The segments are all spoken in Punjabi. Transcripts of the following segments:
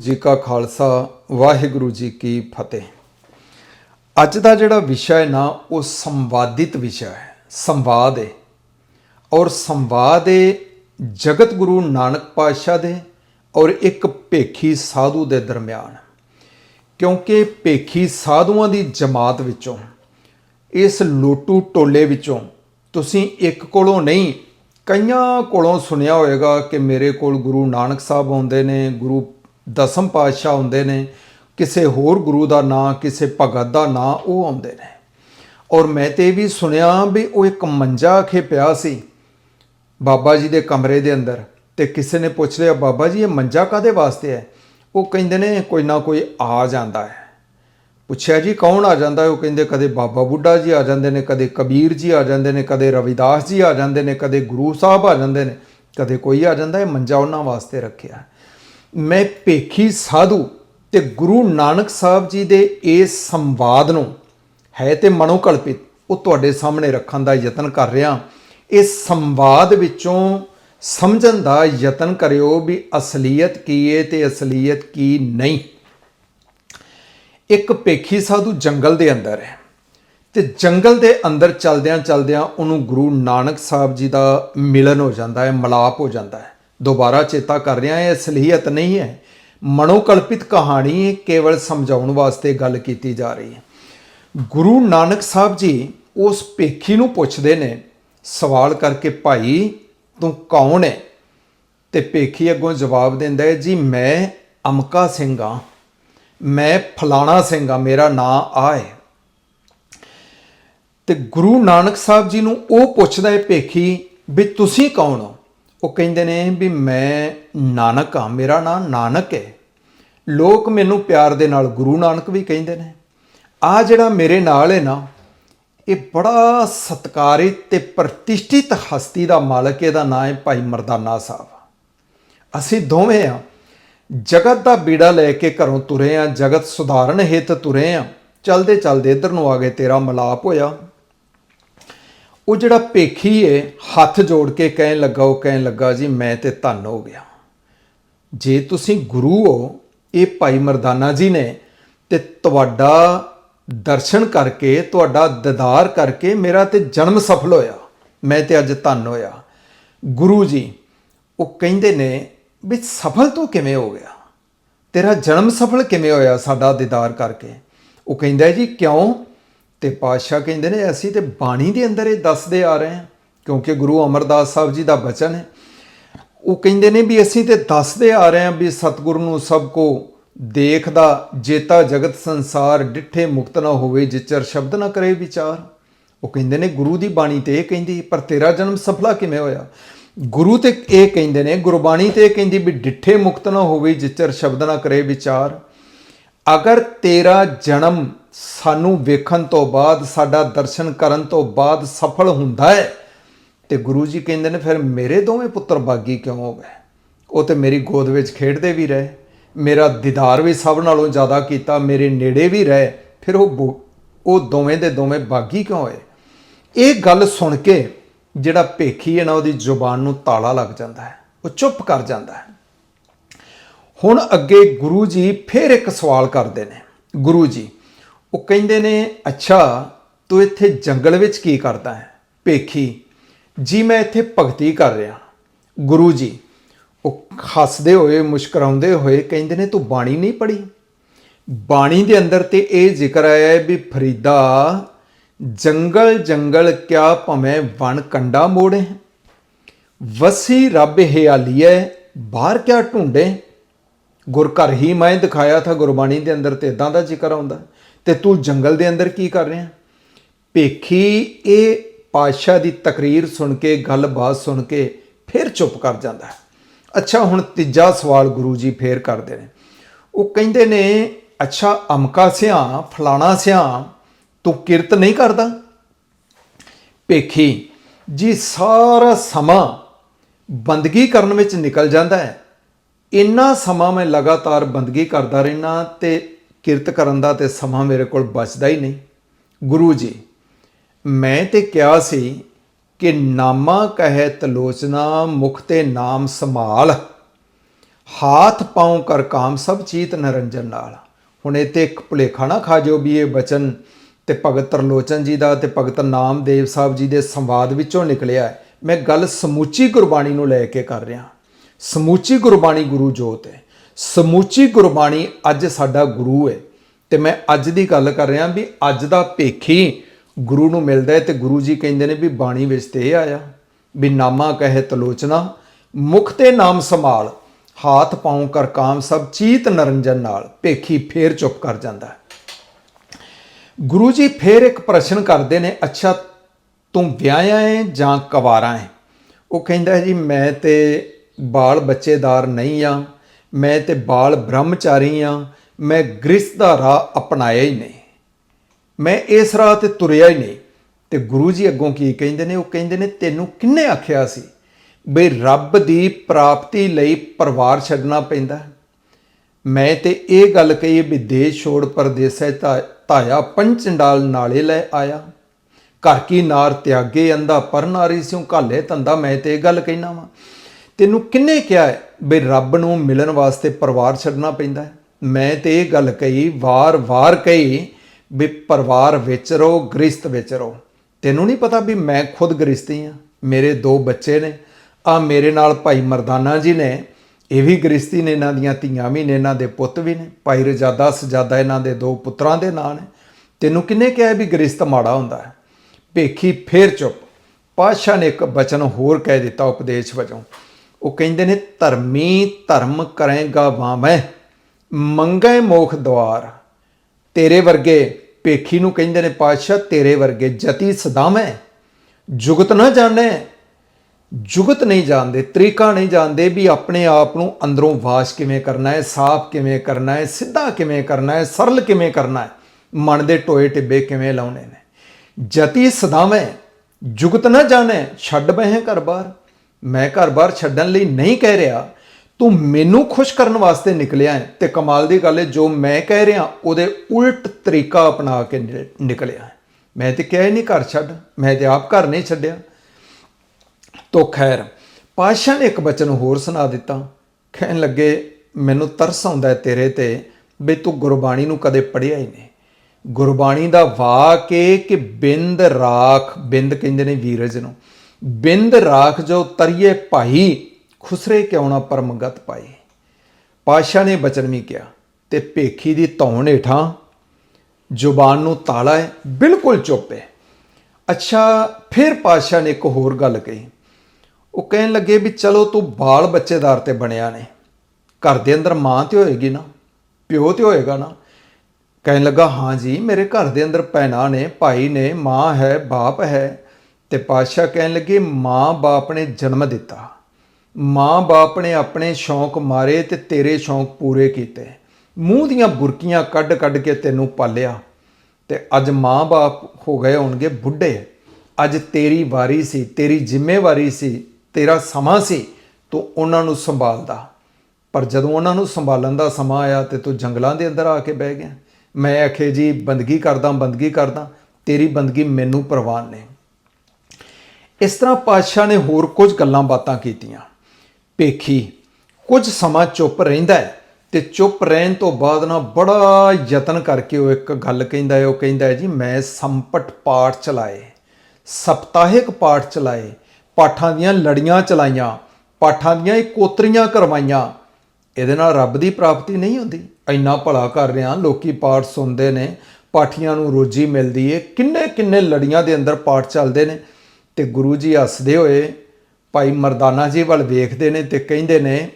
ਜੀ ਕਾ ਖਾਲਸਾ, ਵਾਹਿਗੁਰੂ ਜੀ ਕੀ ਫਤਿਹ। ਅੱਜ ਦਾ ਜਿਹੜਾ ਵਿਸ਼ਾ ਹੈ ਨਾ, ਉਹ ਸੰਵਾਦਿਤ ਵਿਸ਼ਾ ਹੈ। ਸੰਵਾਦ ਹੈ। ਔਰ ਸੰਵਾਦ ਹੈ ਜਗਤ ਗੁਰੂ ਨਾਨਕ ਪਾਤਸ਼ਾਹ ਦੇ ਔਰ ਇੱਕ ਭੇਖੀ ਸਾਧੂ ਦੇ ਦਰਮਿਆਨ। ਕਿਉਂਕਿ ਭੇਖੀ ਸਾਧੂਆਂ ਦੀ ਜਮਾਤ ਵਿੱਚੋਂ, ਇਸ ਲੋਟੂ ਟੋਲੇ ਵਿੱਚੋਂ ਤੁਸੀਂ ਇੱਕ ਕੋਲੋਂ ਨਹੀਂ, ਕਈਆਂ ਕੋਲੋਂ ਸੁਣਿਆ ਹੋਵੇਗਾ ਕਿ ਮੇਰੇ ਕੋਲ ਗੁਰੂ ਨਾਨਕ ਸਾਹਿਬ ਆਉਂਦੇ ਨੇ, ਗੁਰੂ ਦਸਮ ਪਾਤਸ਼ਾਹ ਆਉਂਦੇ ਨੇ, ਕਿਸੇ ਹੋਰ ਗੁਰੂ ਦਾ ਨਾਂ, ਕਿਸੇ ਭਗਤ ਦਾ ਨਾਂ ਉਹ ਆਉਂਦੇ ਨੇ। ਔਰ ਮੈਂ ਤੇ ਇਹ ਵੀ ਸੁਣਿਆ ਵੀ ਉਹ ਇੱਕ ਮੰਜਾ ਖੇ ਪਿਆ ਸੀ ਬਾਬਾ ਜੀ ਦੇ ਕਮਰੇ ਦੇ ਅੰਦਰ ਤੇ ਕਿਸੇ ਨੇ ਪੁੱਛ ਲਿਆ, ਬਾਬਾ ਜੀ, ਇਹ ਮੰਜਾ ਕਾਦੇ ਵਾਸਤੇ ਹੈ? ਉਹ ਕਹਿੰਦੇ ਨੇ, ਕੋਈ ਨਾ ਕੋਈ ਆ ਜਾਂਦਾ ਹੈ। ਪੁੱਛਿਆ, ਜੀ, ਕੌਣ ਆ ਜਾਂਦਾ ਹੈ? ਉਹ ਕਹਿੰਦੇ, ਕਦੇ ਬਾਬਾ ਬੁੱਢਾ ਜੀ ਆ ਜਾਂਦੇ ਨੇ, ਕਦੇ ਕਬੀਰ ਜੀ ਆ ਜਾਂਦੇ ਨੇ, ਕਦੇ ਰਵਿਦਾਸ ਜੀ ਆ ਜਾਂਦੇ ਨੇ, ਕਦੇ ਗੁਰੂ ਸਾਹਿਬ ਆ ਜਾਂਦੇ ਨੇ, ਕਦੇ ਕੋਈ ਆ ਜਾਂਦਾ ਹੈ, ਮੰਜਾ ਉਹਨਾਂ ਵਾਸਤੇ ਰੱਖਿਆ ਮੈਂ ਭੇਖੀ ਸਾਧੂ ਤੇ ਗੁਰੂ ਨਾਨਕ ਸਾਹਿਬ ਜੀ ਦੇ ਇਸ ਸੰਵਾਦ ਨੂੰ ਹੈ ਤੇ ਮਨੋਕਲਪਿਤ ਉਹ ਤੁਹਾਡੇ ਸਾਹਮਣੇ ਰੱਖਣ ਦਾ ਯਤਨ ਕਰ ਰਿਹਾ। ਇਸ ਸੰਵਾਦ ਵਿੱਚੋਂ ਸਮਝਣ ਦਾ ਯਤਨ ਕਰਿਓ ਵੀ ਅਸਲੀਅਤ ਕੀ ਹੈ ਤੇ ਅਸਲੀਅਤ ਕੀ ਨਹੀਂ। ਇੱਕ ਭੇਖੀ ਸਾਧੂ ਜੰਗਲ ਦੇ ਅੰਦਰ ਹੈ ਤੇ ਜੰਗਲ ਦੇ ਅੰਦਰ ਚਲਦਿਆਂ ਚਲਦਿਆਂ ਉਹਨੂੰ ਗੁਰੂ ਨਾਨਕ ਸਾਹਿਬ ਜੀ ਦਾ ਮਿਲਨ ਹੋ ਜਾਂਦਾ ਹੈ, ਮਲਾਪ ਹੋ ਜਾਂਦਾ ਹੈ। ਦੁਬਾਰਾ ਚੇਤਾ ਕਰ ਰਿਹਾ ਇਹ ਅਸਲੀਅਤ ਨਹੀਂ ਹੈ। ਮਨੋਕਲਪਿਤ ਕਹਾਣੀ ਕੇਵਲ ਸਮਝਾਉਣ ਵਾਸਤੇ ਗੱਲ ਕੀਤੀ ਜਾ ਰਹੀ ਹੈ। ਗੁਰੂ ਨਾਨਕ ਸਾਹਿਬ ਜੀ ਉਸ ਭੇਖੀ ਨੂੰ ਪੁੱਛਦੇ ਨੇ, ਸਵਾਲ ਕਰਕੇ, ਭਾਈ, ਤੂੰ ਕੌਣ ਹੈ? ਤੇ ਭੇਖੀ ਅੱਗੋਂ ਜਵਾਬ ਦਿੰਦਾ ਹੈ, ਜੀ, ਮੈਂ ਅਮਕਾ ਸਿੰਘ ਹਾਂ। ਮੈਂ ਫਲਾਣਾ ਸਿੰਘ ਹਾਂ, ਮੇਰਾ ਨਾਂ ਆ ਹੈ। ਤੇ ਗੁਰੂ ਨਾਨਕ ਸਾਹਿਬ ਜੀ ਨੂੰ ਉਹ ਪੁੱਛਦਾ ਹੈ, ਭੇਖੀ, ਵੀ ਤੁਸੀਂ ਕੌਣ ਹੋ? ਉਹ ਕਹਿੰਦੇ ਨੇ ਵੀ ਮੈਂ ਨਾਨਕ ਹਾਂ, ਮੇਰਾ ਨਾਮ ਨਾਨਕ ਹੈ। ਲੋਕ ਮੈਨੂੰ ਪਿਆਰ ਦੇ ਨਾਲ ਗੁਰੂ ਨਾਨਕ ਵੀ ਕਹਿੰਦੇ ਨੇ। ਆ ਜਿਹੜਾ ਮੇਰੇ ਨਾਲ ਹੈ ਨਾ, ਇਹ ਬੜਾ ਸਤਕਾਰਿਤ ਤੇ ਪ੍ਰਤਿਸ਼ਠਿਤ ਹਸਤੀ ਦਾ ਮਾਲਕ, ਇਹਦਾ ਨਾਮ ਹੈ ਭਾਈ ਮਰਦਾਨਾ ਸਾਹਿਬ। ਅਸੀਂ ਦੋਵੇਂ ਆ ਜਗਤ ਦਾ ਬੀੜਾ ਲੈ ਕੇ ਘਰੋਂ ਤੁਰੇ ਆ ਜਗਤ ਸੁਧਾਰਨ ਹਿੱਤ ਤੁਰੇ ਆ ਚਲਦੇ ਚਲਦੇ ਇੱਧਰ ਨੂੰ ਆ ਗਏ, ਤੇਰਾ ਮਲਾਪ ਹੋਇਆ। ਉਹ ਜਿਹੜਾ ਭੇਖੀ ਏ, ਹੱਥ ਜੋੜ ਕੇ ਕਹਿਣ ਲੱਗਾ, ਉਹ ਕਹਿਣ ਲੱਗਾ, ਜੀ, ਮੈਂ ਤੇ ਧੰਨ ਹੋ ਗਿਆ। ਜੇ ਤੁਸੀਂ ਗੁਰੂ ਹੋ, ਇਹ ਭਾਈ ਮਰਦਾਨਾ ਜੀ ਨੇ ਤੇ ਤੁਹਾਡਾ ਦਰਸ਼ਨ ਕਰਕੇ, ਤੁਹਾਡਾ ਦੀਦਾਰ ਕਰਕੇ ਮੇਰਾ ਤੇ ਜਨਮ ਸਫਲ ਹੋਇਆ। ਮੈਂ ਤੇ ਅੱਜ ਧੰਨ ਹੋਇਆ। ਗੁਰੂ ਜੀ, ਉਹ ਕਹਿੰਦੇ ਨੇ ਵੀ ਸਫਲ ਤੂੰ ਕਿਵੇਂ ਹੋ ਗਿਆ? ਤੇਰਾ ਜਨਮ ਸਫਲ ਕਿਵੇਂ ਹੋਇਆ ਸਾਡਾ ਦੀਦਾਰ ਕਰਕੇ? ਉਹ ਕਹਿੰਦਾ ਜੀ, ਕਿਉਂ? ਤੇ ਪਾਤਸ਼ਾਹ ਕਹਿੰਦੇ ਨੇ, ਅਸੀਂ ਤੇ ਬਾਣੀ ਦੇ ਅੰਦਰ ਇਹ ਦੱਸਦੇ ਆ ਰਹੇ ਹਾਂ, ਕਿਉਂਕਿ ਗੁਰੂ ਅਮਰਦਾਸ ਸਾਹਿਬ ਜੀ ਦਾ ਬਚਨ ਹੈ। ਉਹ ਕਹਿੰਦੇ ਨੇ ਵੀ ਅਸੀਂ ਤੇ ਦੱਸਦੇ ਆ ਰਹੇ ਹਾਂ ਵੀ ਸਤਿਗੁਰੂ ਨੂੰ ਸਭ ਕੋ ਦੇਖਦਾ, ਜੇਤਾ ਜਗਤ ਸੰਸਾਰ, ਡਿੱਠੇ ਮੁਕਤ ਨਾ ਹੋਵੇ, ਜਿਚਰ ਸ਼ਬਦ ਨਾ ਕਰੇ ਵਿਚਾਰ। ਉਹ ਕਹਿੰਦੇ ਨੇ, ਗੁਰੂ ਦੀ ਬਾਣੀ ਤੇ ਇਹ ਕਹਿੰਦੀ, ਪਰ ਤੇਰਾ ਜਨਮ ਸਫਲਾ ਕਿਵੇਂ ਹੋਇਆ? ਗੁਰੂ ਤੇ ਇਹ ਕਹਿੰਦੇ ਨੇ, ਗੁਰਬਾਣੀ ਤੇ ਇਹ ਕਹਿੰਦੀ ਵੀ ਡਿੱਠੇ ਮੁਕਤ ਨਾ ਹੋਵੇ, ਜਿਚਰ ਸ਼ਬਦ ਨਾ ਕਰੇ ਵਿਚਾਰ। ਅਗਰ ਤੇਰਾ ਜਨਮ ਸਾਨੂੰ ਵੇਖਣ ਤੋਂ ਬਾਅਦ, ਸਾਡਾ ਦਰਸ਼ਨ ਕਰਨ ਤੋਂ ਬਾਅਦ ਸਫਲ ਹੁੰਦਾ ਹੈ। ਤੇ ਗੁਰੂ ਜੀ ਕਹਿੰਦੇ ਨੇ, ਫਿਰ ਮੇਰੇ ਦੋਵੇਂ ਪੁੱਤਰ ਬਾਗੀ ਕਿਉਂ ਹੋ ਗਏ? ਉਹ ਤੇ ਮੇਰੀ ਗੋਦ ਵਿੱਚ ਖੇਡਦੇ ਵੀ ਰਹੇ। ਮੇਰਾ ਦੀਦਾਰ ਵੀ ਸਭ ਨਾਲੋਂ ਜ਼ਿਆਦਾ ਕੀਤਾ, ਮੇਰੇ ਨੇੜੇ ਵੀ ਰਹੇ। ਫਿਰ ਉਹ ਬੋ- ਉਹ ਦੋਵੇਂ ਦੇ ਦੋਵੇਂ ਬਾਗੀ ਕਿਉਂ ਹੋਏ? ਇਹ ਗੱਲ ਸੁਣ ਕੇ ਜਿਹੜਾ ਭੇਖੀ ਹੈ ਨਾ, ਉਹਦੀ ਜ਼ੁਬਾਨ ਨੂੰ ਤਾਲਾ ਲੱਗ ਜਾਂਦਾ ਹੈ। ਉਹ ਚੁੱਪ ਕਰ ਜਾਂਦਾ ਹੈ। ਹੁਣ ਅੱਗੇ ਗੁਰੂ ਜੀ ਫਿਰ ਇੱਕ ਸਵਾਲ ਕਰਦੇ ਨੇ। ਗੁਰੂ ਜੀ ਉਹ ਕਹਿੰਦੇ ਨੇ, ਅੱਛਾ, ਤੂੰ ਇੱਥੇ ਜੰਗਲ ਵਿੱਚ ਕੀ ਕਰਦਾ ਹੈ? ਭੇਖੀ, ਜੀ, ਮੈਂ ਇੱਥੇ ਭਗਤੀ ਕਰ ਰਿਹਾ। ਗੁਰੂ ਜੀ, ਉਹ ਹੱਸਦੇ ਹੋਏ, ਮੁਸਕਰਾਉਂਦੇ ਹੋਏ ਕਹਿੰਦੇ ਨੇ, ਤੂੰ ਬਾਣੀ ਨਹੀਂ ਪੜ੍ਹੀ? ਬਾਣੀ ਦੇ ਅੰਦਰ ਤੇ ਇਹ ਜ਼ਿਕਰ ਆਇਆ ਹੈ ਵੀ ਫਰੀਦਾ, ਜੰਗਲ ਜੰਗਲ, ਕਿਆ ਭਵੇਂ ਵਣ ਕੰਡਾ ਮੋੜੇ ਵਸੀ ਰੱਬ ਹਿਆਲੀਐ, ਬਾਹਰ ਕਿਆ ਢੂੰਡੇ? ਗੁਰ ਘਰ ਹੀ ਮੈਂ ਦਿਖਾਇਆ ਥਾ, ਗੁਰਬਾਣੀ ਦੇ ਅੰਦਰ ਤੇ ਇਦਾਂ ਦਾ ਜ਼ਿਕਰ ਆਉਂਦਾ। ਤੇ ਤੂੰ ਜੰਗਲ ਦੇ ਅੰਦਰ ਕੀ ਕਰ ਰਿਹਾ? ਭੇਖੀ ਇਹ ਪਾਤਸ਼ਾਹ ਦੀ ਤਕਰੀਰ ਸੁਣ ਕੇ, ਗੱਲਬਾਤ ਸੁਣ ਕੇ ਫਿਰ ਚੁੱਪ ਕਰ ਜਾਂਦਾ ਹੈ। ਅੱਛਾ, ਹੁਣ ਤੀਜਾ ਸਵਾਲ ਗੁਰੂ ਜੀ ਫੇਰ ਕਰਦੇ ਨੇ। ਉਹ ਕਹਿੰਦੇ ਨੇ, ਅੱਛਾ, ਅਮਕਾ ਸਿਆ ਫਲਾਣਾ ਸਿਆਂ ਤੂੰ ਕਿਰਤ ਨਹੀਂ ਕਰਦਾ? ਭੇਖੀ, ਜੀ ਸਾਰਾ ਸਮਾਂ ਬੰਦਗੀ ਕਰਨ ਵਿੱਚ ਨਿਕਲ ਜਾਂਦਾ ਹੈ। ਇੰਨਾ ਸਮਾਂ ਮੈਂ ਲਗਾਤਾਰ ਬੰਦਗੀ ਕਰਦਾ ਰਹਿਣਾ ਤੇ ਕਿਰਤ ਕਰਨ ਦਾ ਤੇ ਸਮਾਂ ਮੇਰੇ ਕੋਲ ਬਚਦਾ ਹੀ ਨਹੀਂ। ਗੁਰੂ ਜੀ, ਮੈਂ ਤੇ ਕਿਹਾ ਸੀ ਕਿ ਨਾਮਾ ਕਹੈ ਤਲੋਚਨਾ ਮੁਖ ਤੇ ਨਾਮ ਸੰਭਾਲ। ਹਾਥ ਪਾਉ ਕਰ ਕਾਮ ਸਭ ਚੀਤ ਨਰੰਜਨ ਨਾਲ। ਹੁਣ ਇਹ ਤੇ ਇੱਕ ਭੁਲੇਖਾ ਨਾ ਖਾ ਜਾਓ ਵੀ ਇਹ ਬਚਨ ਤੇ ਭਗਤ ਤਰਲੋਚਨ ਜੀ ਦਾ ਤੇ ਭਗਤ ਨਾਮਦੇਵ ਸਾਹਿਬ ਜੀ ਦੇ ਸੰਵਾਦ ਵਿੱਚੋਂ ਨਿਕਲਿਆ ਮੈਂ ਗੱਲ ਸਮੁੱਚੀ ਗੁਰਬਾਣੀ ਨੂੰ ਲੈ ਕੇ ਕਰ ਰਿਹਾ। ਸਮੁੱਚੀ ਗੁਰਬਾਣੀ ਗੁਰੂ ਜੋਤ ਹੈ। ਸਮੁੱਚੀ ਗੁਰਬਾਣੀ ਅੱਜ ਸਾਡਾ ਗੁਰੂ ਹੈ ਤੇ ਮੈਂ ਅੱਜ ਦੀ ਗੱਲ ਕਰ ਰਿਹਾ ਵੀ ਅੱਜ ਦਾ ਭੇਖੀ ਗੁਰੂ ਨੂੰ ਮਿਲਦਾ ਹੈ ਤੇ ਗੁਰੂ ਜੀ ਕਹਿੰਦੇ ਨੇ ਵੀ ਬਾਣੀ ਵਿੱਚ ਤੇ ਇਹ ਆਇਆ ਵੀ ਨਾਮਾ ਕਹੇ ਤਲੋਚਨਾ, ਮੁਖ ਤੇ ਨਾਮ ਸੰਭਾਲ, ਹਾਥ ਪਾਉ ਕਰ ਕਾਮ ਸਭ ਚੀਤ ਨਰੰਜਨ ਨਾਲ, ਭੇਖੀ ਫੇਰ ਚੁੱਪ ਕਰ ਜਾਂਦਾ। ਗੁਰੂ ਜੀ ਫੇਰ ਇੱਕ ਪ੍ਰਸ਼ਨ ਕਰਦੇ ਨੇ, ਅੱਛਾ ਤੂੰ ਵਿਆਹਿਆ ਹੈ ਜਾਂ ਕੁਵਾਰਾ ਹੈ ਉਹ ਕਹਿੰਦਾ ਹੈ ਜੀ, ਮੈਂ ਤੇ ਬਾਲ ਬੱਚੇਦਾਰ ਨਹੀਂ ਆ। ਮੈਂ ਤੇ ਬਾਲ ਬ੍ਰਹਮਚਾਰੀ ਆ, ਮੈਂ ਗ੍ਰਿਸ ਦਾ ਰਾਹ ਅਪਣਾਇਆ ਹੀ ਨਹੀਂ। ਮੈਂ ਇਸ ਰਾਹ ਤੇ ਤੁਰਿਆ ਹੀ ਨਹੀਂ। ਤੇ ਗੁਰੂ ਜੀ ਅੱਗੋਂ ਕੀ ਕਹਿੰਦੇ ਨੇ? ਉਹ ਕਹਿੰਦੇ ਨੇ, ਤੈਨੂੰ ਕਿੰਨੇ ਆਖਿਆ ਸੀ ਬਈ ਰੱਬ ਦੀ ਪ੍ਰਾਪਤੀ ਲਈ ਪਰਿਵਾਰ ਛੱਡਣਾ ਪੈਂਦਾ ਮੈਂ ਤੇ ਇਹ ਗੱਲ ਕਹੀ ਵੀ ਦੇਸ਼ ਛੋੜ ਪਰਦੇਸੈ ਧਾ- ਧਾਇਆ ਪੰਚੰਡਾਲ ਨਾਲੇ ਲੈ ਆਇਆ। ਘਰ ਕੀ ਨਾਰ ਤਿਆਗੇ ਅੰਦਾ ਪਰ ਨਾਰੀ ਸਿਉ ਘਾਲੇ ਧੰਦਾ, ਮੈਂ ਤੇ ਇਹ ਗੱਲ ਕਹਿਣਾ ਵਾਂ। ਤੈਨੂੰ ਕਿੰਨੇ ਕਿਹਾ ਹੈ ਵੀ ਰੱਬ ਨੂੰ ਮਿਲਣ ਵਾਸਤੇ ਪਰਿਵਾਰ ਛੱਡਣਾ ਪੈਂਦਾ ਹੈ? ਮੈਂ ਤੇ ਇਹ ਗੱਲ ਕਹੀ ਵਾਰ-ਵਾਰ ਕਹੀ ਵੀ ਪਰਿਵਾਰ ਵਿੱਚ ਰਹੋ ਗ੍ਰਸਤ ਵਿੱਚ ਰਹੋ। ਤੈਨੂੰ ਨਹੀਂ ਪਤਾ ਵੀ ਮੈਂ ਖੁਦ ਗ੍ਰਸਤੀ ਆ ਮੇਰੇ ਦੋ ਬੱਚੇ ਨੇ। ਆ ਮੇਰੇ ਨਾਲ ਭਾਈ ਮਰਦਾਨਾ ਜੀ ਨੇ, ਇਹ ਵੀ ਗ੍ਰਸਤੀ ਨੇ, ਇਹਨਾਂ ਦੀਆਂ ਧੀਆਂ ਵੀ ਨੇ, ਇਹਨਾਂ ਦੇ ਪੁੱਤ ਵੀ ਨੇ। ਭਾਈ ਰਜਾਦਾ, ਸਜਾਦਾ ਇਹਨਾਂ ਦੇ ਦੋ ਪੁੱਤਰਾਂ ਦੇ ਨਾਂ ਨੇ। ਤੈਨੂੰ ਕਿੰਨੇ ਕਿਹਾ ਵੀ ਗ੍ਰਸਤ ਮਾੜਾ ਹੁੰਦਾ ਹੈ? ਭੇਖੀ ਫੇਰ ਚੁੱਪ। ਪਾਤਸ਼ਾਹ ਨੇ ਇੱਕ ਬਚਨ ਹੋਰ ਕਹਿ ਦਿੱਤਾ ਉਪਦੇਸ਼ ਵਜੋਂ। ਉਹ ਕਹਿੰਦੇ ਨੇ, ਧਰਮੀ ਧਰਮ ਕਰੇਗਾ ਵਾਮੈ ਮੰਗੈ ਮੋਖ ਦਵਾਰ। ਤੇਰੇ ਵਰਗੇ ਭੇਖੀ ਨੂੰ ਕਹਿੰਦੇ ਨੇ, ਪਾਤਸ਼ਾਹ, ਤੇਰੇ ਵਰਗੇ ਜਤੀ ਸਦਾਮੈ ਜੁਗਤ ਨਾ ਜਾਣੈ, ਜੁਗਤ ਨਹੀਂ ਜਾਣਦੇ, ਤਰੀਕਾ ਨਹੀਂ ਜਾਣਦੇ ਵੀ ਆਪਣੇ ਆਪ ਨੂੰ ਅੰਦਰੋਂ ਵਾਸ਼ ਕਿਵੇਂ ਕਰਨਾ ਹੈ, ਸਾਫ਼ ਕਿਵੇਂ ਕਰਨਾ ਹੈ, ਸਿੱਧਾ ਕਿਵੇਂ ਕਰਨਾ ਹੈ, ਸਰਲ ਕਿਵੇਂ ਕਰਨਾ ਹੈ, ਮਨ ਦੇ ਟੋਏ ਟਿੱਬੇ ਕਿਵੇਂ ਲਾਉਣੇ ਨੇ। ਜਤੀ ਸਦਾਵੇਂ ਜੁਗਤ ਨਾ ਜਾਣੇ, ਛੱਡ ਬਹਿ ਘਰ-ਬਾਰ ਮੈਂ ਘਰ-ਬਾਰ ਛੱਡਣ ਲਈ ਨਹੀਂ ਕਹਿ ਰਿਹਾ, ਤੂੰ ਮੈਨੂੰ ਖੁਸ਼ ਕਰਨ ਵਾਸਤੇ ਨਿਕਲਿਆ ਹੈ ਤੇ ਕਮਾਲ ਦੀ ਗੱਲ ਹੈ, ਜੋ ਮੈਂ ਕਹਿ ਰਿਹਾ, ਉਹਦੇ ਉਲਟ ਤਰੀਕਾ ਅਪਣਾ ਕੇ ਨਿਕਲਿਆ ਹੈ। ਮੈਂ ਤੇ ਕਿਹਾ ਹੀ ਨਹੀਂ ਘਰ ਛੱਡ, ਮੈਂ ਤੇ ਆਪ ਘਰ ਨਹੀਂ ਛੱਡਿਆ। ਤੋ ਖੈਰ, ਪਾਤਸ਼ਾਹ ਨੇ ਇੱਕ ਬਚਨ ਹੋਰ ਸੁਣਾ ਦਿੱਤਾ। ਕਹਿਣ ਲੱਗੇ, ਮੈਨੂੰ ਤਰਸ ਆਉਂਦਾ ਹੈ ਤੇਰੇ ਤੇ ਵੀ ਤੂੰ ਗੁਰਬਾਣੀ ਨੂੰ ਕਦੇ ਪੜ੍ਹਿਆ ਹੀ ਨਹੀਂ। ਗੁਰਬਾਣੀ ਦਾ ਵਾਕ ਇਹ ਕਿ ਬਿੰਦ ਰਾਖ, ਬਿੰਦ ਕਹਿੰਦੇ ਨੇ ਵੀਰਜ ਨੂੰ। ਬਿੰਦ ਰਾਖ ਜੋ ਤਰੀਏ ਭਾਈ, ਖੁਸਰੇ ਕਿਉਂ ਨਾ ਪਰਮਗਤ ਪਾਈ ਪਾਤਸ਼ਾਹ ਨੇ ਬਚਨ ਵੀ ਕਿਹਾ, ਤੇ ਭੇਖੀ ਦੀ ਧੌਣ ਹੇਠਾਂ ਜ਼ੁਬਾਨ ਨੂੰ ਤਾਲਾ ਹੈ, ਬਿਲਕੁਲ ਚੁੱਪ ਹੈ। ਅੱਛਾ, ਫਿਰ ਪਾਤਸ਼ਾਹ ਨੇ ਇੱਕ ਹੋਰ ਗੱਲ ਕਹੀ। ਉਹ ਕਹਿਣ ਲੱਗੇ ਵੀ ਚਲੋ ਤੂੰ ਬਾਲ ਬੱਚੇਦਾਰ ਤੇ ਬਣਿਆ ਨੇ। ਘਰ ਦੇ ਅੰਦਰ ਮਾਂ ਤੇ ਹੋਏਗੀ ਨਾ, ਪਿਓ ਤੇ ਹੋਏਗਾ ਨਾ। ਕਹਿਣ ਲੱਗਾ, ਹਾਂ ਜੀ, ਮੇਰੇ ਘਰ ਦੇ ਅੰਦਰ ਭੈਣਾਂ ਨੇ, ਭਾਈ ਨੇ, ਮਾਂ ਹੈ, ਬਾਪ ਹੈ। ਤੇ ਪਾਤਸ਼ਾਹ ਕਹਿਣ ਲੱਗੇ, ਮਾਂ ਬਾਪ ਨੇ ਜਨਮ ਦਿੱਤਾ। ਮਾਂ ਬਾਪ ਨੇ ਆਪਣੇ ਸ਼ੌਂਕ ਮਾਰੇ ਤੇ ਤੇਰੇ ਸ਼ੌਂਕ ਪੂਰੇ ਕੀਤੇ। ਮੂੰਹ ਦੀਆਂ ਬੁਰਕੀਆਂ ਕੱਢ ਕੱਢ ਕੇ ਤੈਨੂੰ ਪਾਲਿਆ। ਤੇ ਅੱਜ ਮਾਂ-ਬਾਪ ਹੋ ਗਏ ਹੋਣਗੇ ਬੁੱਢੇ। ਅੱਜ ਤੇਰੀ ਵਾਰੀ ਸੀ, ਤੇਰੀ ਜ਼ਿੰਮੇਵਾਰੀ ਸੀ, ਤੇਰਾ ਸਮਾਂ ਸੀ, ਤੂੰ ਉਹਨਾਂ ਨੂੰ ਸੰਭਾਲਦਾ। ਪਰ ਜਦੋਂ ਉਹਨਾਂ ਨੂੰ ਸੰਭਾਲਣ ਦਾ ਸਮਾਂ ਆਇਆ ਤੇ ਤੂੰ ਜੰਗਲਾਂ ਦੇ ਅੰਦਰ ਆ ਕੇ ਬਹਿ ਗਿਆ। ਮੈਂ ਆਖੇ, ਜੀ, ਬੰਦਗੀ ਕਰਦਾ ਬੰਦਗੀ ਕਰਦਾ। ਤੇਰੀ ਬੰਦਗੀ ਮੈਨੂੰ ਪ੍ਰਵਾਨ ਨੇ। ਇਸ ਤਰ੍ਹਾਂ ਪਾਤਸ਼ਾਹ ਨੇ ਹੋਰ ਕੁਝ ਗੱਲਾਂ ਬਾਤਾਂ ਕੀਤੀਆਂ। ਭੇਖੀ, ਕੁਝ ਸਮਾਂ ਚੁੱਪ ਰਹਿੰਦਾ ਹੈ ਤੇ ਚੁੱਪ ਰਹਿਣ ਤੋਂ ਬਾਅਦ ਨਾ ਬੜਾ ਯਤਨ ਕਰਕੇ ਉਹ ਇੱਕ ਗੱਲ ਕਹਿੰਦਾ ਹੈ, ਉਹ ਕਹਿੰਦਾ ਹੈ, ਜੀ, ਮੈਂ ਸੰਪਟ ਪਾਠ ਚਲਾਏ, ਸਪਤਾਹਿਕ ਪਾਠ ਚਲਾਏ, ਪਾਠਾਂ ਦੀਆਂ ਲੜੀਆਂ ਚਲਾਈਆਂ, ਪਾਠਾਂ ਦੀਆਂ ਇਕੋਤਰੀਆਂ ਕਰਵਾਈਆਂ। ਇਹਦੇ ਨਾਲ ਰੱਬ ਦੀ ਪ੍ਰਾਪਤੀ ਨਹੀਂ ਹੁੰਦੀ। ਇੰਨਾ ਭਲਾ ਕਰ ਰਿਹਾ, ਲੋਕੀ ਪਾਠ ਸੁਣਦੇ ਨੇ, ਪਾਠੀਆਂ ਨੂੰ ਰੋਜੀ ਮਿਲਦੀ ਏ ਕਿੰਨੇ ਕਿੰਨੇ ਲੜੀਆਂ ਦੇ ਅੰਦਰ ਪਾਠ ਚੱਲਦੇ ਨੇ। ਤੇ ਗੁਰੂ ਜੀ ਹੱਸਦੇ ਹੋਏ ਭਾਈ ਮਰਦਾਨਾ ਜੀ ਵੱਲ ਵੇਖਦੇ ਨੇ ਤੇ ਕਹਿੰਦੇ ਨੇ,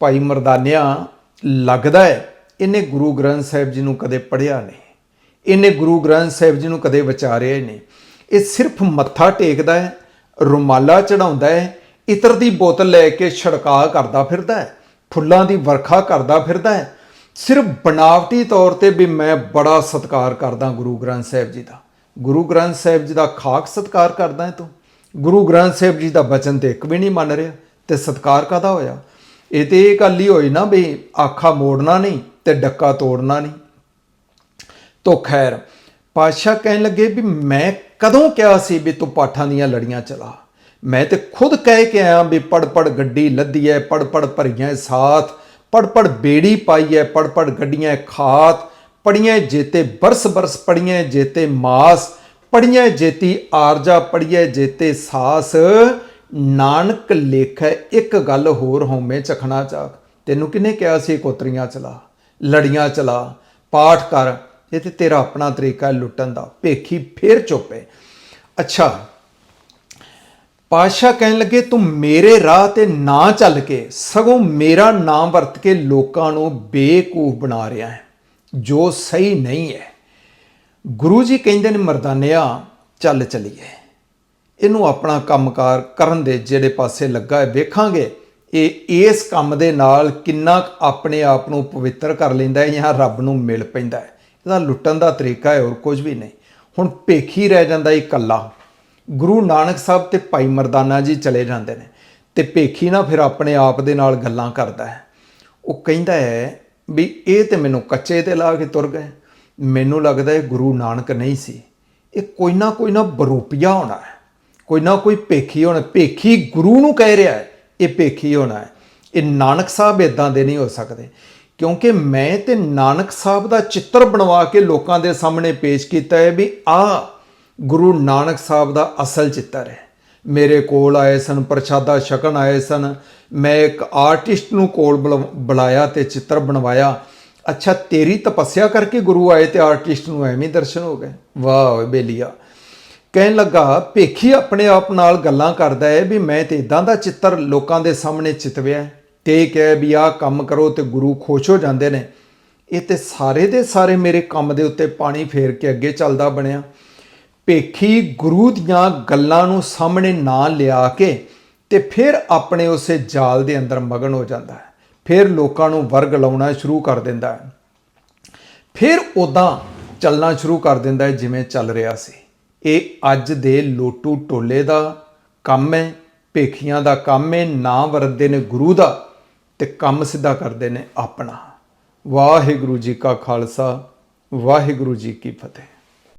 ਭਾਈ ਮਰਦਾਨਿਆ, ਲੱਗਦਾ ਹੈ ਇਹਨੇ ਗੁਰੂ ਗ੍ਰੰਥ ਸਾਹਿਬ ਜੀ ਨੂੰ ਕਦੇ ਪੜ੍ਹਿਆ ਨਹੀਂ। ਇਹਨੇ ਗੁਰੂ ਗ੍ਰੰਥ ਸਾਹਿਬ ਜੀ ਨੂੰ ਕਦੇ ਵਿਚਾਰਿਆ ਹੀ ਨਹੀਂ। ਇਹ ਸਿਰਫ ਮੱਥਾ ਟੇਕਦਾ ਹੈ, ਰੁਮਾਲਾ ਚੜਾਉਂਦਾ ਹੈ, ਇਤਰ ਦੀ ਬੋਤਲ ਲੈ ਕੇ ਛੜਕਾ ਕਰਦਾ ਫਿਰਦਾ ਹੈ, ਫੁੱਲਾਂ ਦੀ ਵਰਖਾ ਕਰਦਾ ਫਿਰਦਾ ਹੈ। ਸਿਰਫ ਬਣਾਵਟੀ ਤੌਰ ਤੇ ਵੀ ਮੈਂ ਬੜਾ ਸਤਿਕਾਰ ਕਰਦਾ ਗੁਰੂ ਗ੍ਰੰਥ ਸਾਹਿਬ ਜੀ ਦਾ। ਗੁਰੂ ਗ੍ਰੰਥ ਸਾਹਿਬ ਜੀ ਦਾ ਖਾਕ ਸਤਿਕਾਰ ਕਰਦਾ ਹੈ ਤੂੰ। ਗੁਰੂ ਗ੍ਰੰਥ ਸਾਹਿਬ ਜੀ ਦਾ ਬਚਨ ਤੇ ਇੱਕ ਵੀ ਨਹੀਂ ਮੰਨ ਰਿਹਾ ਤੇ ਸਤਿਕਾਰ ਕਾਦਾ ਹੋਇਆ? ਇਹ ਤੇ ਇਹ ਗੱਲ ਹੀ ਹੋਈ ਨਾ ਵੀ ਆਖਾ ਮੋੜਨਾ ਨਹੀਂ ਤੇ ਡੱਕਾ ਤੋੜਨਾ ਨਹੀਂ। ਤੋ ਖੈਰ, ਪਾਤਸ਼ਾਹ ਕਹਿਣ ਲੱਗੇ ਵੀ ਮੈਂ ਕਦੋਂ ਕਿਹਾ ਸੀ ਵੀ ਤੂੰ ਪਾਠਾਂ ਦੀਆਂ ਲੜੀਆਂ ਚਲਾ? ਮੈਂ ਤੇ ਖੁਦ ਕਹਿ ਕੇ ਆਇਆ ਵੀ ਪੜ ਪੜ ਗੱਡੀ ਲੱਦੀ ਐ ਪੜ ਪੜ ਭਰੀਆਂ ਸਾਥ ਪੜ ਪੜ ਬੇੜੀ ਪਾਈ ਹੈ ਪੜ ਪੜ ਗੱਡੀਆਂ ਖਾਤ ਪੜੀਆਂ ਜੇਤੇ ਬਰਸ ਬਰਸ ਪੜੀਆਂ ਜੇਤੇ ਮਾਸ ਪੜੀਆਂ ਜੇਤੀ ਆਰਜਾ ਪੜੀਏ ਜੇਤੇ ਸਾਸ। ਨਾਨਕ ਲੇਖੈ ਇੱਕ ਗੱਲ ਹੋਰ ਹਉਮੈ ਚਖਣਾ ਚਾਕ। ਤੈਨੂੰ ਕਿਹਨੇ ਕਿਹਾ ਸੀ, ਕੋਤਰੀਆਂ ਚਲਾ, ਲੜੀਆਂ ਚਲਾ, ਪਾਠ ਕਰ, ਇਹ ਤੇ ਤੇਰਾ ਆਪਣਾ ਤਰੀਕਾ ਲੁੱਟਣ ਦਾ। ਭੇਖੀ ਫੇਰ ਚੁੱਪੇ ਅੱਛਾ ਪਾਸ਼ਾ ਕਹਿਣ ਲੱਗੇ, ਤੂੰ ਮੇਰੇ ਰਾਹ ਤੇ ਨਾ ਚੱਲ ਕੇ, ਸਗੋਂ ਮੇਰਾ ਨਾਮ ਵਰਤ ਕੇ ਲੋਕਾਂ ਨੂੰ ਬੇਕੂਫ ਬਣਾ ਰਿਹਾ ਹੈ, ਜੋ ਸਹੀ ਨਹੀਂ ਹੈ। ਗੁਰੂ ਜੀ ਕਹਿੰਦੇ ਨੇ ਮਰਦਾਨਿਆ, ਚੱਲ ਚਲੀਏ। ਇਹਨੂੰ ਆਪਣਾ ਕੰਮਕਾਰ ਕਰਨ ਦੇ ਜਿਹੜੇ ਪਾਸੇ ਲੱਗਾ ਹੈ, ਵੇਖਾਂਗੇ ਇਹ ਇਸ ਕੰਮ ਦੇ ਨਾਲ ਕਿੰਨਾ ਕੁ ਆਪਣੇ ਆਪ ਨੂੰ ਪਵਿੱਤਰ ਕਰ ਲੈਂਦਾ ਹੈ ਜਾਂ ਰੱਬ ਨੂੰ ਮਿਲ ਪੈਂਦਾ ਹੈ। ਇਹਦਾ ਲੁੱਟਣ ਦਾ ਤਰੀਕਾ ਹੈ, ਹੋਰ ਕੁਝ ਵੀ ਨਹੀਂ। ਹੁਣ ਭੇਖੀ ਰਹਿ ਜਾਂਦਾ ਇਹ ਇਕੱਲਾ। ਗੁਰੂ ਨਾਨਕ ਸਾਹਿਬ ਤੇ ਭਾਈ ਮਰਦਾਨਾ ਜੀ ਚਲੇ ਜਾਂਦੇ ਨੇ ਤੇ ਭੇਖੀ ਨਾ ਫਿਰ ਆਪਣੇ ਆਪ ਦੇ ਨਾਲ ਗੱਲਾਂ ਕਰਦਾ ਹੈ। ਉਹ ਕਹਿੰਦਾ ਹੈ ਵੀ ਇਹ ਤੇ ਮੈਨੂੰ ਕੱਚੇ ਤੇ ਲਾ ਕੇ ਤੁਰ ਗਏ। ਮੈਨੂੰ ਲੱਗਦਾ ਇਹ ਗੁਰੂ ਨਾਨਕ ਨਹੀਂ ਸੀ। ਇਹ ਕੋਈ ਨਾ ਕੋਈ ਨਾ ਬਰੂਪੀਆ ਹੋਣਾ ਹੈ। ਕੋਈ ਨਾ ਕੋਈ ਭੇਖੀ ਹੋਣਾ ਭੇਖੀ ਗੁਰੂ ਨੂੰ ਕਹਿ ਰਿਹਾ ਹੈ, ਇਹ ਭੇਖੀ ਹੋਣਾ ਹੈ। ਇਹ ਨਾਨਕ ਸਾਹਿਬ ਇਦਾਂ ਦੇ ਨਹੀਂ ਹੋ ਸਕਦੇ। ਕਿਉਂਕਿ ਮੈਂ ਤੇ ਨਾਨਕ ਸਾਹਿਬ ਦਾ ਚਿੱਤਰ ਬਣਵਾ ਕੇ ਲੋਕਾਂ ਦੇ ਸਾਹਮਣੇ ਪੇਸ਼ ਕੀਤਾ ਹੈ ਵੀ ਆ ਗੁਰੂ ਨਾਨਕ ਸਾਹਿਬ ਦਾ ਅਸਲ ਚਿੱਤਰ ਹੈ। ਮੇਰੇ ਕੋਲ ਆਏ ਸਨ, ਪ੍ਰਸ਼ਾਦਾ ਛਕਣ ਆਏ ਸਨ। ਮੈਂ ਇੱਕ ਆਰਟਿਸਟ ਨੂੰ ਕੋਲ ਬੁਲਾ- ਬੁਲਾਇਆ ਤੇ ਚਿੱਤਰ ਬਣਵਾਇਆ। ਅੱਛਾ, ਤੇਰੀ ਤਪੱਸਿਆ ਕਰਕੇ ਗੁਰੂ ਆਏ ਤੇ ਆਰਟਿਸਟ ਨੂੰ ਐਵੇਂ ਹੀ ਦਰਸ਼ਨ ਹੋ ਗਏ। ਵਾਹ ਬੇਲੀਆ। ਕਹਿਣ ਲੱਗਾ, ਭੇਖੀ ਆਪਣੇ ਆਪ ਨਾਲ ਗੱਲਾਂ ਕਰਦਾ ਹੈ ਵੀ ਮੈਂ ਤੇ ਇਦਾਂ ਦਾ ਚਿੱਤਰ ਲੋਕਾਂ ਦੇ ਸਾਹਮਣੇ ਚਿਤਵਿਆ ਹੈ ਤੇ ਕਹੇ ਵੀ ਆਹ ਕੰਮ ਕਰੋ ਤੇ ਗੁਰੂ ਖੁਸ਼ ਹੋ ਜਾਂਦੇ ਨੇ। ਇਹ ਤੇ ਸਾਰੇ ਦੇ ਸਾਰੇ ਮੇਰੇ ਕੰਮ ਦੇ ਉੱਤੇ ਪਾਣੀ ਫੇਰ ਕੇ ਅੱਗੇ ਚੱਲਦਾ ਬਣਿਆ। ਭੇਖੀ ਗੁਰੂ ਦੀਆਂ ਗੱਲਾਂ ਨੂੰ ਸਾਹਮਣੇ ਨਾ ਲਿਆ ਕੇ ਤੇ ਫਿਰ ਆਪਣੇ ਉਸੇ ਜਾਲ ਦੇ ਅੰਦਰ ਮਗਨ ਹੋ ਜਾਂਦਾ ਹੈ। ਫਿਰ ਲੋਕਾਂ ਨੂੰ ਵਰਗ ਲਾਉਣਾ ਸ਼ੁਰੂ ਕਰ ਦਿੰਦਾ ਹੈ। ਫਿਰ ਉਦਾਂ ਚੱਲਣਾ ਸ਼ੁਰੂ ਕਰ ਦਿੰਦਾ ਹੈ ਜਿਵੇਂ ਚੱਲ ਰਿਹਾ ਸੀ। ਇਹ ਅੱਜ ਦੇ ਲੋਟੂ ਟੋਲੇ ਦਾ ਕੰਮ ਹੈ, ਭੇਖੀਆਂ ਦਾ ਕੰਮ ਹੈ, ਨਾ ਵਰਤਦੇ ਨੇ ਗੁਰੂ ਦਾ ਤੇ ਕੰਮ ਸਿੱਧਾ ਕਰਦੇ ਨੇ ਆਪਣਾ। ਵਾਹਿਗੁਰੂ ਜੀ ਕਾ ਖਾਲਸਾ, ਵਾਹਿਗੁਰੂ ਜੀ ਕੀ ਫਤਿਹ।